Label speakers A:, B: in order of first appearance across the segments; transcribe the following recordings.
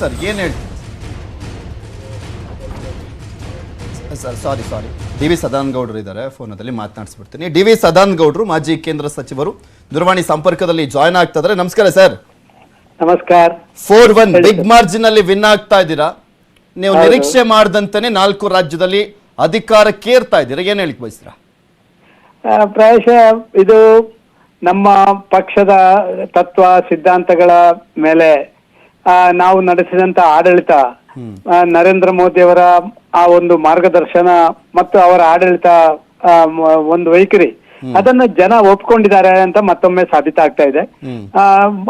A: Sir ಏನು ಹೇಳಿ sir sorry sorry D V Sadananda ಗೌಡರು ಇದ್ದಾರೆ. ಫೋನದಲ್ಲಿ ಮಾತನಾಡಿಸ್ಬಿಡ್ತೀನಿ. ಡಿ ವಿ ಸದಾನಂದ ಗೌಡರು ಮಾಜಿ ಕೇಂದ್ರ ಸಚಿವರು ದೂರವಾಣಿ ಸಂಪರ್ಕದಲ್ಲಿ ಜಾಯ್ನ್ ಆಗ್ತಾ ಇದ್ದಾರೆ ನಮಸ್ಕಾರ ಸರ್.
B: ನಮಸ್ಕಾರ.
A: ಫೋರ್ ಒನ್ ಬಿಗ್ ಮಾರ್ಜಿನ್ ಅಲ್ಲಿ ವಿನ್ ಆಗ್ತಾ ಇದ್ದೀರಾ? ನೀವು ನಿರೀಕ್ಷೆ ಮಾಡದಂತಾನೆ ನಾಲ್ಕು ರಾಜ್ಯದಲ್ಲಿ ಅಧಿಕಾರಕ್ಕೇರ್ತಾ ಇದ್ದೀರಾ? ಏನ್ ಹೇಳಿಕ್ ಬಯಸ್ತೀರಾ?
B: ಪ್ರಾಯಶಃ ಇದು ನಮ್ಮ ಪಕ್ಷದ ತತ್ವ ಸಿದ್ಧಾಂತಗಳ ಮೇಲೆ ಆ, ನಾವು ನಡೆಸಿದಂತ ಆಡಳಿತ ಆ, ನರೇಂದ್ರ ಮೋದಿಯವರ ಆ ಒಂದು ಮಾರ್ಗದರ್ಶನ ಮತ್ತು ಅವರ ಆಡಳಿತ ಆ, ಮ- ಒಂದು ವೈಖರಿ ಅದನ್ನ ಜನ ಒಪ್ಕೊಂಡಿದ್ದಾರೆ ಅಂತ ಮತ್ತೊಮ್ಮೆ ಸಾಬೀತಾಗ್ತಾ ಇದೆ
A: ಹ್ಮ್.
B: ಆ,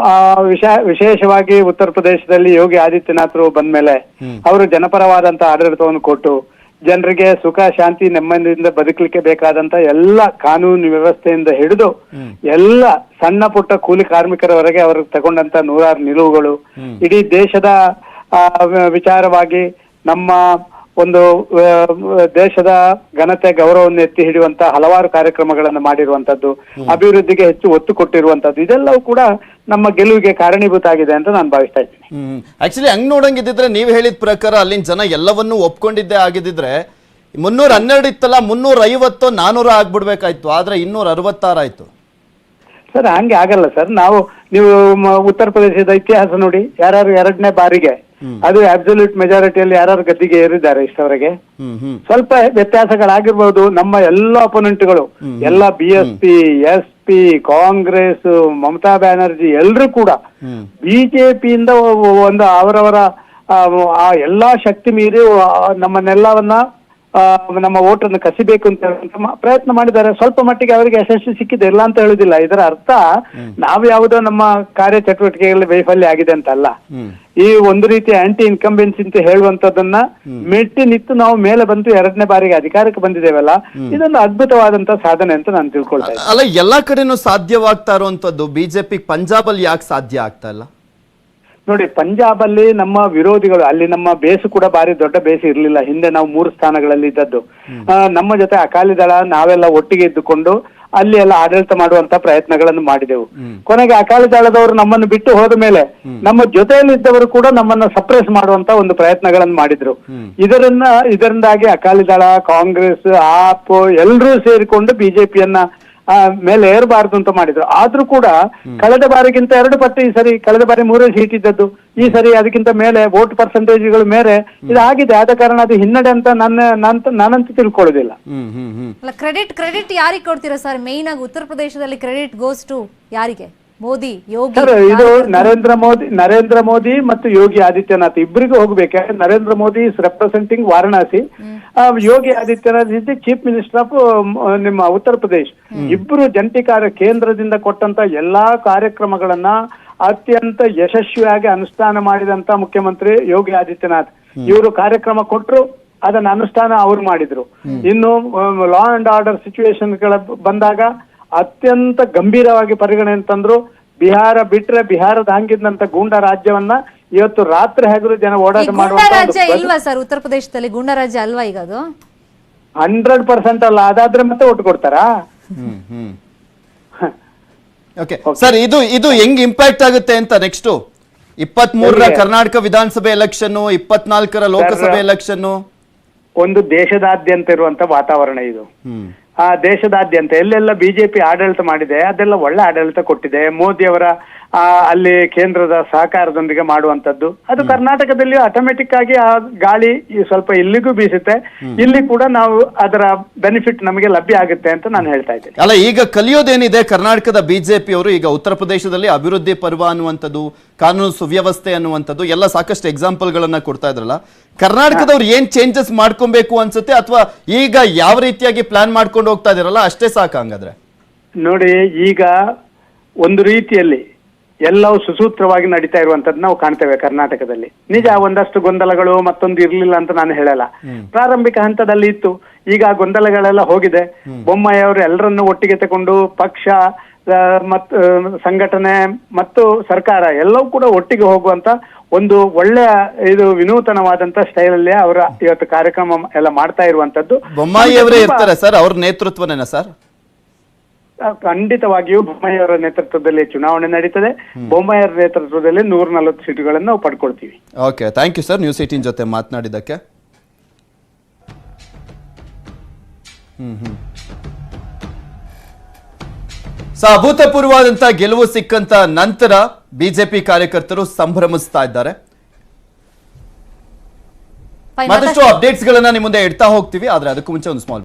B: ಆ, ವಿಶ- ವಿಶೇಷವಾಗಿ ಉತ್ತರ ಪ್ರದೇಶದಲ್ಲಿ ಯೋಗಿ ಆದಿತ್ಯನಾಥ್ರು ಬಂದ್ಮೇಲೆ ಅವರು ಜನಪರವಾದಂತ ಆಡಳಿತವನ್ನು ಕೊಟ್ಟು ಜನರಿಗೆ ಸುಖ ಶಾಂತಿ ನೆಮ್ಮದಿಯಿಂದ ಬದುಕಲಿಕ್ಕೆ ಬೇಕಾದಂತ ಎಲ್ಲ ಕಾನೂನು ವ್ಯವಸ್ಥೆಯಿಂದ ಹಿಡಿದು ಎಲ್ಲ ಸಣ್ಣ ಪುಟ್ಟ ಕೂಲಿ ಕಾರ್ಮಿಕರವರೆಗೆ ಅವರು ತಗೊಂಡಂತ ನೂರಾರು ನಿಲುವುಗಳು. ಇಡೀ ದೇಶದ ಆ, ವಿಚಾರವಾಗಿ ನಮ್ಮ ಒಂದು ದೇಶದ ಘನತೆ ಗೌರವವನ್ನು ಎತ್ತಿ ಹಿಡಿಯುವಂತಹ ಹಲವಾರು ಕಾರ್ಯಕ್ರಮಗಳನ್ನು ಮಾಡಿರುವಂತದ್ದು ಅಭಿವೃದ್ಧಿಗೆ ಹೆಚ್ಚು ಒತ್ತು ಕೊಟ್ಟಿರುವಂತದ್ದು ಇದೆಲ್ಲವೂ ಕೂಡ ನಮ್ಮ ಗೆಲುವಿಗೆ ಕಾರಣೀಭೂತ ಆಗಿದೆ ಅಂತ ನಾನು ಭಾವಿಸ್ತಾ ಇದ್ದೀನಿ.
A: ಹ್ಮ್ ಆಕ್ಚುಲಿ ಹಂಗ್ ನೋಡಂಗಿದ್ರೆ ನೀವು ಹೇಳಿದ ಪ್ರಕಾರ ಅಲ್ಲಿನ ಜನ ಎಲ್ಲವನ್ನೂ ಒಪ್ಕೊಂಡಿದ್ದೇ ಆಗಿದ್ದಿದ್ರೆ ಮುನ್ನೂರ ಹನ್ನೆರಡು ಇತ್ತಲ್ಲ ಮುನ್ನೂರ ಐವತ್ತು ನಾನೂರ ಆಗ್ಬಿಡ್ಬೇಕಾಯ್ತು. ಆದ್ರೆ ಇನ್ನೂರ ಅರವತ್ತಾರು ಆಯ್ತು.
B: ಸರ್ ಹಂಗೆ ಆಗಲ್ಲ ಸರ್. ನಾವು ನೀವು ಮ- ಉತ್ತರ ಪ್ರದೇಶದ ಇತಿಹಾಸ ನೋಡಿ ಯಾರು ಎರಡನೇ ಬಾರಿಗೆ ಅದು ಅಬ್ಸಲ್ಯೂಟ್ ಮೆಜಾರಿಟಿಯಲ್ಲಿ ಯಾರು ಗದ್ದಿಗೆ ಏರಿದ್ದಾರೆ ಇಷ್ಟವರೆಗೆ.
A: ಹ್ಮ್ ಹ್ಮ್.
B: ಸ್ವಲ್ಪ ವ್ಯತ್ಯಾಸಗಳಾಗಿರ್ಬೋದು ನಮ್ಮ ಎಲ್ಲ ಅಪೋನೆಂಟ್ಗಳು ಎಲ್ಲ B S P S P Congress Mamata Banerjee ಎಲ್ಲರೂ ಕೂಡ ಬಿಜೆಪಿಯಿಂದ ಒಂದು ಅವರವರ ಆ, ಎಲ್ಲಾ ಶಕ್ತಿ ಮೀರಿ ನಮ್ಮನ್ನೆಲ್ಲವನ್ನ ನಮ್ಮ ಓಟನ್ನು ಕಸಿಬೇಕು ಅಂತ ಹೇಳುವಂತ ಪ್ರಯತ್ನ ಮಾಡಿದ್ದಾರೆ. ಸ್ವಲ್ಪ ಮಟ್ಟಿಗೆ ಅವರಿಗೆ ಯಶಸ್ವಿ ಸಿಕ್ಕಿದೆ ಇಲ್ಲ ಅಂತ ಹೇಳುದಿಲ್ಲ ಇದರ ಅರ್ಥ ನಾವು ಯಾವುದೋ ನಮ್ಮ ಕಾರ್ಯ ಚಟುವಟಿಕೆಗಳಲ್ಲಿ ವೈಫಲ್ಯ ಆಗಿದೆ ಅಂತ ಅಲ್ಲ. ಈ ಒಂದು ರೀತಿ ಆಂಟಿ ಇನ್ಕಂಬೆನ್ಸಿ ಅಂತ ಹೇಳುವಂತದನ್ನ ಮೆಟ್ಟಿ ನಿಂತು ನಾವು ಮೇಲೆ ಬಂದು ಎರಡನೇ ಬಾರಿಗೆ ಅಧಿಕಾರಕ್ಕೆ ಬಂದಿದ್ದೇವಲ್ಲ ಇದೊಂದು ಅದ್ಭುತವಾದಂತ ಸಾಧನೆ ಅಂತ ನಾನು ತಿಳ್ಕೊಳ್ತೇನೆ
A: ಅಲ್ಲ ಎಲ್ಲಾ ಕಡೆನೂ ಸಾಧ್ಯವಾಗ್ತಾ ಇರುವಂತದ್ದು ಬಿಜೆಪಿ ಪಂಜಾಬ್ ಅಲ್ಲಿ ಯಾಕೆ ಸಾಧ್ಯ ಆಗ್ತಾ ಇಲ್ಲ?
B: ನೋಡಿ ಪಂಜಾಬ್ ಅಲ್ಲಿ ನಮ್ಮ ವಿರೋಧಿಗಳು ಅಲ್ಲಿ ನಮ್ಮ ಬೇಸು ಕೂಡ ಬಾರಿ ದೊಡ್ಡ ಬೇಸು ಇರಲಿಲ್ಲ. ಹಿಂದೆ ನಾವು ಮೂರು ಸ್ಥಾನಗಳಲ್ಲಿ ಇದ್ದದ್ದು. ನಮ್ಮ ಜೊತೆ ಅಕಾಲಿ ದಳ ನಾವೆಲ್ಲ ಒಟ್ಟಿಗೆ ಇದ್ದುಕೊಂಡು ಅಲ್ಲಿ ಎಲ್ಲ ಆಡಳಿತ ಮಾಡುವಂತ ಪ್ರಯತ್ನಗಳನ್ನು ಮಾಡಿದೆವು. ಕೊನೆಗೆ ಅಕಾಲಿ ದಳದವರು ನಮ್ಮನ್ನು ಬಿಟ್ಟು ಹೋದ ಮೇಲೆ ನಮ್ಮ ಜೊತೆಯಲ್ಲಿದ್ದವರು ಕೂಡ ನಮ್ಮನ್ನ ಸಪ್ರೆಸ್ ಮಾಡುವಂತ ಒಂದು ಪ್ರಯತ್ನಗಳನ್ನು ಮಾಡಿದ್ರು. ಇದರಿಂದ ಇದರಿಂದಾಗಿ ಅಕಾಲಿ ದಳ ಕಾಂಗ್ರೆಸ್ ಆಪ್ ಎಲ್ಲರೂ ಸೇರಿಕೊಂಡು ಬಿಜೆಪಿಯನ್ನ ಮೇಲೆ ಏರಬಾರದು ಅಂತ ಮಾಡಿದ್ರು. ಆದ್ರೂ ಕೂಡ ಕಳೆದ ಬಾರಿಗಿಂತ ಎರಡು ಪಟ್ಟು ಈ ಸರಿ ಕಳೆದ ಬಾರಿ ಮೂರೇ ಸೀಟ್ ಇದ್ದದ್ದು. ಈ ಸರಿ ಅದಕ್ಕಿಂತ ಮೇಲೆ ವೋಟ್ ಪರ್ಸೆಂಟೇಜ್ಗಳ ಮೇಲೆ ಇದು ಆಗಿದೆ ಆದ ಕಾರಣ ಅದು ಹಿನ್ನಡೆ ಅಂತ ನನ್ನ ನಾನಂತ ನಾನಂತೂ ತಿಳ್ಕೊಳ್ಳೋದಿಲ್ಲ.
A: ಹ್ಮ್ ಹ್ಮ್ ಹ್ಮ್.
C: ಅಲ್ಲ ಕ್ರೆಡಿಟ್ ಕ್ರೆಡಿಟ್ ಯಾರಿಗೆ ಕೊಡ್ತೀರಾ ಸರ್ ಮೇನ್ ಆಗಿ ಉತ್ತರ ಪ್ರದೇಶದಲ್ಲಿ ಕ್ರೆಡಿಟ್ ಗೋಸ್ ಟು ಯಾರಿಗೆ? ಮೋದಿ ಯೋಗಿ
B: ಸರ್ ಇದು ನರೇಂದ್ರ ಮೋದಿ ನರೇಂದ್ರ ಮೋದಿ ಮತ್ತು ಯೋಗಿ ಆದಿತ್ಯನಾಥ್. ಇಬ್ಬರಿಗೂ ಹೋಗ್ಬೇಕು. ಯಾಕಂದ್ರೆ Narendra Modi is representing Varanasi. Yogi Adityanath is the chief minister of ನಿಮ್ಮ ಉತ್ತರ ಪ್ರದೇಶ್. ಇಬ್ಬರು ಜಂಟಿ ಕಾರ್ಯ ಕೇಂದ್ರದಿಂದ ಕೊಟ್ಟಂತ ಎಲ್ಲಾ ಕಾರ್ಯಕ್ರಮಗಳನ್ನ ಅತ್ಯಂತ ಯಶಸ್ವಿಯಾಗಿ ಅನುಷ್ಠಾನ ಮಾಡಿದಂತ ಮುಖ್ಯಮಂತ್ರಿ ಯೋಗಿ ಆದಿತ್ಯನಾಥ್. ಇವರು ಕಾರ್ಯಕ್ರಮ ಕೊಟ್ಟರು ಅದನ್ನ ಅನುಷ್ಠಾನ ಅವ್ರು ಮಾಡಿದ್ರು. ಇನ್ನು ಲಾ ಅಂಡ್ ಆರ್ಡರ್ ಸಿಚುವೇಶನ್ ಬಂದಾಗ ಅತ್ಯಂತ ಗಂಭೀರವಾಗಿ ಪರಿಗಣನೆ ತಂದ್ರು ಬಿಹಾರ ಬಿಟ್ರೆ ಬಿಹಾರದ ಹಂಗಿದ್ದಂತ ಗೂಂಡಾ ರಾಜ್ಯವನ್ನ ಇವತ್ತು ರಾತ್ರಿ ಹಗಲು ಜನ ಓಡಾಟ
C: ಮಾಡುವ ಸರ್? ಉತ್ತರ ಪ್ರದೇಶದಲ್ಲಿ ಗುಂಡ ರಾಜ್ಯ ಅಲ್ವಾ ಈಗ ಅದು?
B: ಹಂಡ್ರೆಡ್ ಪರ್ಸೆಂಟ್ ಅಲ್ಲ ಅದಾದ್ರೆ ಮತ್ತೆ ಒಟ್ಟು ಕೊಡ್ತಾರಾ?
A: ಓಕೆ ಸರ್ ಇದು ಇದು ಹೆಂಗ್ ಇಂಪ್ಯಾಕ್ಟ್ ಆಗುತ್ತೆ ಅಂತ ನೆಕ್ಸ್ಟ್ ಇಪ್ಪತ್ತ್ ಮೂರರ ಕರ್ನಾಟಕ ವಿಧಾನಸಭೆ ಎಲೆಕ್ಷನ್ ಇಪ್ಪತ್ನಾಲ್ಕರ ಲೋಕಸಭೆ ಎಲೆಕ್ಷನ್
B: ಒಂದು ದೇಶದಾದ್ಯಂತ ಇರುವಂತ ವಾತಾವರಣ ಇದು.
A: ಹ್ಮ್.
B: ಆ ದೇಶದಾದ್ಯಂತ ಎಲ್ಲೆಲ್ಲ ಬಿಜೆಪಿ ಆಡಳಿತ ಮಾಡಿದೆ ಅದೆಲ್ಲ ಒಳ್ಳೆ ಆಡಳಿತ ಕೊಟ್ಟಿದೆ. ಮೋದಿಯವರ ಆ, ಅಲ್ಲಿ ಕೇಂದ್ರದ ಸಹಕಾರದೊಂದಿಗೆ ಮಾಡುವಂತದ್ದು ಅದು ಕರ್ನಾಟಕದಲ್ಲಿ ಆಟೋಮೆಟಿಕ್ ಆಗಿ ಆ ಗಾಳಿ ಸ್ವಲ್ಪ ಇಲ್ಲಿಗೂ ಬೀಸುತ್ತೆ. ಇಲ್ಲಿ ಕೂಡ ನಾವು ಅದರ ಬೆನಿಫಿಟ್ ನಮಗೆ ಲಭ್ಯ ಆಗುತ್ತೆ ಅಂತ ನಾನು ಹೇಳ್ತಾ ಇದ್ದೇನೆ.
A: ಅಲ್ಲ ಈಗ ಕಲಿಯೋದೇನಿದೆ? ಕರ್ನಾಟಕದ ಬಿಜೆಪಿ ಅವರು ಈಗ ಉತ್ತರ ಪ್ರದೇಶದಲ್ಲಿ ಅಭಿವೃದ್ಧಿ ಪರ್ವ ಅನ್ನುವಂಥದ್ದು ಕಾನೂನು ಸುವ್ಯವಸ್ಥೆ ಅನ್ನುವಂಥದ್ದು ಎಲ್ಲ ಸಾಕಷ್ಟು ಎಕ್ಸಾಂಪಲ್ ಗಳನ್ನ ಕೊಡ್ತಾ ಇದ್ರಲ್ಲ. ಕರ್ನಾಟಕದವ್ರು ಏನ್ ಚೇಂಜಸ್ ಮಾಡ್ಕೊಬೇಕು ಅನ್ಸುತ್ತೆ? ಅಥವಾ ಈಗ ಯಾವ ರೀತಿಯಾಗಿ ಪ್ಲಾನ್ ಮಾಡ್ಕೊಂಡು ಹೋಗ್ತಾ ಇದೀರಲ್ಲ ಅಷ್ಟೇ ಸಾಕು ಹಂಗಾದ್ರೆ.
B: ನೋಡಿ ಈಗ ಒಂದು ರೀತಿಯಲ್ಲಿ ಎಲ್ಲವೂ ಸುಸೂತ್ರವಾಗಿ ನಡೀತಾ ಇರುವಂತದ್ದು ನಾವು ಕಾಣ್ತೇವೆ ಕರ್ನಾಟಕದಲ್ಲಿ. ನಿಜ ಒಂದಷ್ಟು ಗೊಂದಲಗಳು ಮತ್ತೊಂದು ಇರ್ಲಿಲ್ಲ ಅಂತ ನಾನು ಹೇಳಲ್ಲ. ಪ್ರಾರಂಭಿಕ ಹಂತದಲ್ಲಿ ಇತ್ತು. ಈಗ ಆ ಗೊಂದಲಗಳೆಲ್ಲ ಹೋಗಿದೆ. ಬೊಮ್ಮಾಯಿ ಅವರು ಎಲ್ಲರನ್ನು ಒಟ್ಟಿಗೆ ತಗೊಂಡು ಪಕ್ಷ ಮತ್ತು ಸಂಘಟನೆ ಮತ್ತು ಸರ್ಕಾರ ಎಲ್ಲವೂ ಕೂಡ ಒಟ್ಟಿಗೆ ಹೋಗುವಂತ ಒಂದು ಒಳ್ಳೆಯ ಇದು ವಿನೂತನವಾದಂತ ಸ್ಟೈಲಲ್ಲಿ ಅವರ ಇವತ್ತು ಕಾರ್ಯಕ್ರಮ ಎಲ್ಲ ಮಾಡ್ತಾ ಇರುವಂತದ್ದು.
A: ಬೊಮ್ಮಾಯಿ ಅವರೇ ಇರ್ತಾರೆ ಸರ್ ಅವ್ರ ನೇತೃತ್ವನೇನ ಸರ್?
B: ಖಂಡಿತವಾಗಿಯೂ ಖಂಡಿತವಾಗಿಯೂ ಬೊಮ್ಮಾಯಿಯವರ ನೇತೃತ್ವದಲ್ಲಿ ಚುನಾವಣೆ ನಡೀತದೆ. ಬೊಮ್ಮಾಯಿಯವರ ನೇತೃತ್ವದಲ್ಲಿ ನೂರ ನಲವತ್ತು ಸೀಟುಗಳನ್ನು ನಾವು ಪಡ್ಕೊಳ್ತೀವಿ.
A: Okay thank you sir news eighteen ಜೊತೆ ಮಾತನಾಡಿದ್ದಕ್ಕೆ. ಹ್ಮ್ ಹ್ಮ್. ಸೊ ಅಭೂತಪೂರ್ವವಾದಂತ ಗೆಲುವು ಸಿಕ್ಕಂತ ನಂತರ ಬಿಜೆಪಿ ಕಾರ್ಯಕರ್ತರು ಸಂಭ್ರಮಿಸ್ತಾ ಇದ್ದಾರೆ. ಮತ್ತಷ್ಟು ಅಪ್ಡೇಟ್ಸ್ ಗಳನ್ನ ನಿಮ್ಮ ಮುಂದೆ ಇಡ್ತಾ ಹೋಗ್ತೀವಿ ಆದ್ರೆ ಅದಕ್ಕೂ ಮುಂಚೆ ಒಂದು ಸ್ಮಾಲ್